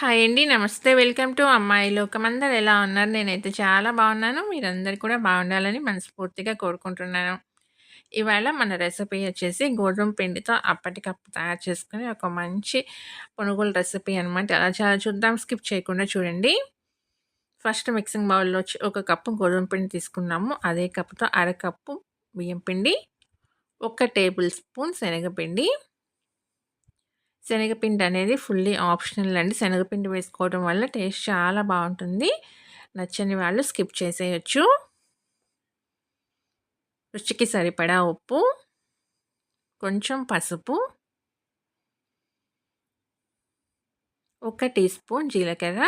Hi అండి. నమస్తే. Welcome to అమ్మాయి లోకం. అందరు ఎలా ఉన్నారు? నేనైతే చాలా బాగున్నాను. మీరందరూ కూడా బాగుండాలని మనస్ఫూర్తిగా కోరుకుంటున్నాను. ఇవాళ మన రెసిపీ వచ్చేసి గోధుమ పిండితో అప్పటికప్పుడు తయారు చేసుకుని ఒక మంచి పునుగుల రెసిపీ అనమాట. ఎలా చాలా చూద్దాం. స్కిప్ చేయకుండా చూడండి. ఫస్ట్ మిక్సింగ్ బౌల్‌లో వచ్చి ఒక కప్పు గోధుమ పిండి తీసుకున్నాము. అదే కప్పుతో అరకప్పు బియ్యం పిండి, ఒక టేబుల్ స్పూన్ శనగపిండి శనగపిండి అనేది ఫుల్లీ ఆప్షనల్ అండి. శనగపిండి వేసుకోవడం వల్ల టేస్ట్ చాలా బాగుంటుంది. నచ్చని వాళ్ళు స్కిప్ చేసేయచ్చు. రుచికి సరిపడా ఉప్పు, కొంచెం పసుపు, ఒక టీ స్పూన్ జీలకర్ర,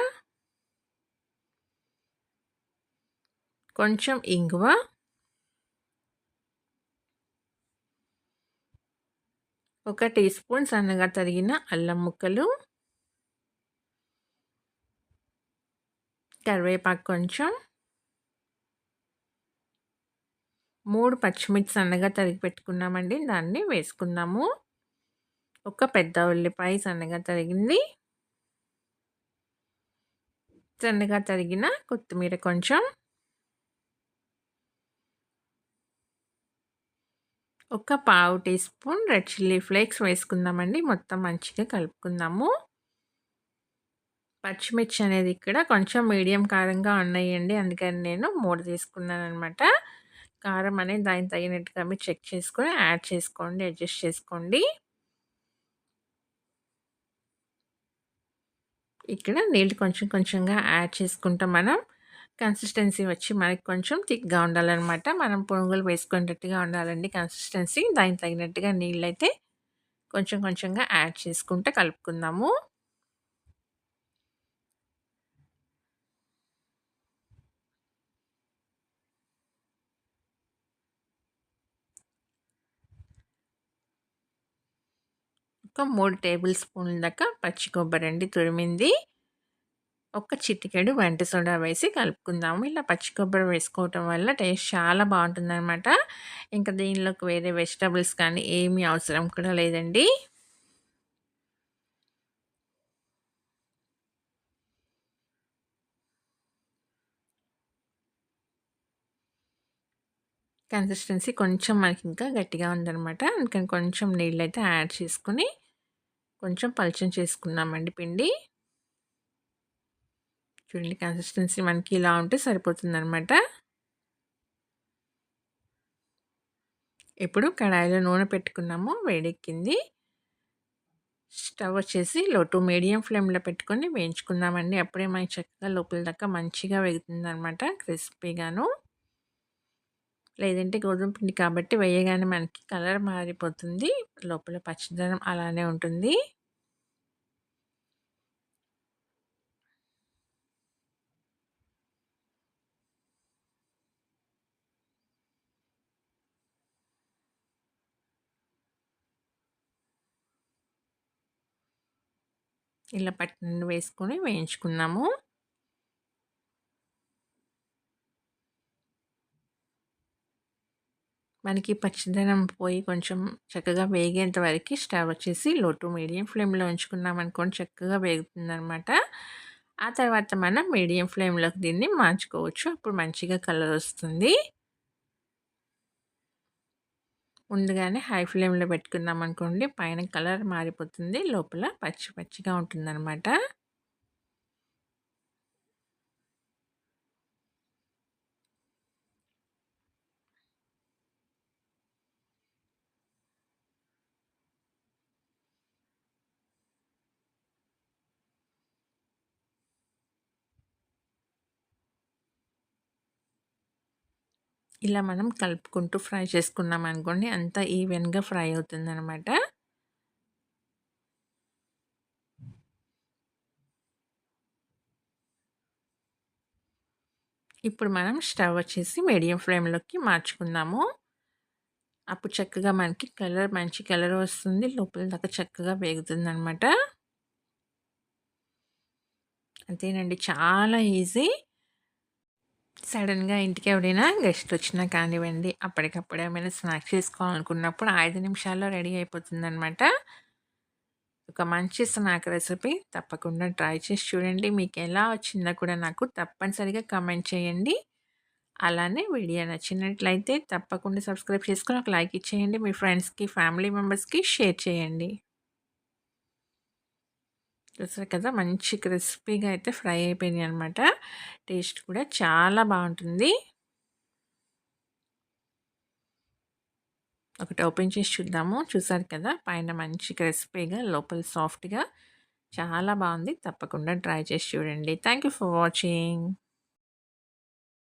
కొంచెం ఇంగువ ఒక టీ స్పూన్ సన్నగా తరిగిన అల్లం ముక్కలు. కరివేపాకు కొంచెం. మూడు పచ్చిమిర్చి సన్నగా తరిగి పెట్టుకున్నామండి. దాన్ని వేసుకుందాము. ఒక పెద్ద ఉల్లిపాయ సన్నగా తరిగింది. సన్నగా తరిగిన కొత్తిమీర కొంచెం. ఒక పావు teaspoon red chilli flakes వేసుకుందామండి. మొత్తం మంచిగా కలుపుకుందాము. పచ్చిమిర్చి అనేది ఇక్కడ కొంచెం మీడియం కారంగా ఉన్నాయండి. అందుకని నేను మూడు తీసుకున్నాను అనమాట కారం అనేది దానికి తగినట్టుగా మీరు చెక్ చేసుకొని యాడ్ చేసుకోండి అడ్జస్ట్ చేసుకోండి. ఇక్కడ నీళ్ళు కొంచెం కొంచెంగా యాడ్ చేసుకుంటాం మనం. కన్సిస్టెన్సీ వచ్చి మనకి కొంచెం థిక్గా ఉండాలన్నమాట. మనం పునుగులు వేసుకునేటట్టుగా ఉండాలండి కన్సిస్టెన్సీ. దానికి తగినట్టుగా నీళ్ళు అయితే కొంచెం కొంచెంగా యాడ్ చేసుకుంటే కలుపుకుందాము. ఒక మూడు టేబుల్ స్పూన్ల దాకా పచ్చి కొబ్బరి అండి తురిమింది. ఒక చిటికెడు వంట సోడా వేసి కలుపుకుందాము. ఇలా పచ్చి కొబ్బరి వేసుకోవటం వల్ల టేస్ట్ చాలా బాగుంటుందన్నమాట. ఇంకా దీనిలోకి వేరే వెజిటబుల్స్ కానీ ఏమీ అవసరం కూడా లేదండి. కన్సిస్టెన్సీ కొంచెం మనకి ఇంకా గట్టిగా ఉందనమాట అందుకని కొంచెం నీళ్ళు అయితే యాడ్ చేసుకుని కొంచెం పలుచం చేసుకున్నామండి పిండి. చూడండి కన్సిస్టెన్సీ మనకి ఇలా ఉంటే సరిపోతుందనమాట ఇప్పుడు కడాయిలో నూనె పెట్టుకున్నాము వేడెక్కింది. స్టవ్ వచ్చేసి లో టు మీడియం ఫ్లేమ్లో పెట్టుకొని వేయించుకుందామండి. అప్పుడే మనకి చక్కగా లోపల దాకా మంచిగా వేగుతుంది అనమాట క్రిస్పీగాను. లేదంటే గోధుమ పిండి కాబట్టి వేయగానే మనకి కలర్ మారిపోతుంది. లోపల పచ్చదనం అలానే ఉంటుంది. ఇలా పట్టిన వేసుకొని వేయించుకున్నాము మనకి పచ్చదనం పోయి కొంచెం చక్కగా వేగేంత వరకు స్టవ్ వచ్చేసి లో టు మీడియం ఫ్లేమ్లో ఉంచుకున్నాం అనుకోండి. చక్కగా వేగుతుందనమాట ఆ తర్వాత మనం మీడియం ఫ్లేమ్లోకి దీన్ని మార్చుకోవచ్చు. అప్పుడు మంచిగా కలర్ వస్తుంది. ముందుగానే హై ఫ్లేమ్లో పెట్టుకున్నాం అనుకోండి పైన కలర్ మారిపోతుంది లోపల పచ్చి పచ్చిగా ఉంటుందన్నమాట. ఇలా మనం కలుపుకుంటూ ఫ్రై చేసుకున్నాం అనుకోండి అంతా ఈవెన్గా ఫ్రై అవుతుందనమాట ఇప్పుడు మనం స్టవ్ వచ్చేసి మీడియం ఫ్లేమ్లోకి మార్చుకుందాము. అప్పుడు చక్కగా మనకి కలర్ మంచి కలర్ వస్తుంది. లోపల దాకా చక్కగా వేగుతుంది అనమాట అంతేనండి. చాలా ఈజీ. సడన్గా ఇంటికి ఎవరైనా గెస్ట్ వచ్చినా కానివ్వండి అప్పటికప్పుడు ఏమైనా స్నాక్స్ చేసుకోవాలనుకున్నప్పుడు ఐదు నిమిషాల్లో రెడీ అయిపోతుందనమాట ఒక మంచి స్నాక్ రెసిపీ తప్పకుండా ట్రై చేసి చూడండి. మీకు ఎలా వచ్చిందో కూడా నాకు తప్పనిసరిగా కమెంట్ చేయండి. అలానే వీడియో నచ్చినట్లయితే తప్పకుండా సబ్స్క్రైబ్ చేసుకొని ఒక లైక్ ఇచ్చేయండి. మీ ఫ్రెండ్స్‌కి, ఫ్యామిలీ మెంబర్స్‌కి షేర్ చేయండి. చూసారు కదా! మంచి క్రిస్పీగా అయితే ఫ్రై అయిపోయినాయనమాట. టేస్ట్ కూడా చాలా బాగుంటుంది ఒకటి ఓపెన్ చేసి చూద్దాము. చూసారు కదా! పైన మంచి క్రిస్పీగా, లోపల సాఫ్ట్‌గా చాలా బాగుంది తప్పకుండా ట్రై చేసి చూడండి. Thank you for watching.